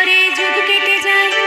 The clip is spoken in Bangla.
করে যুগ কেটে যায়।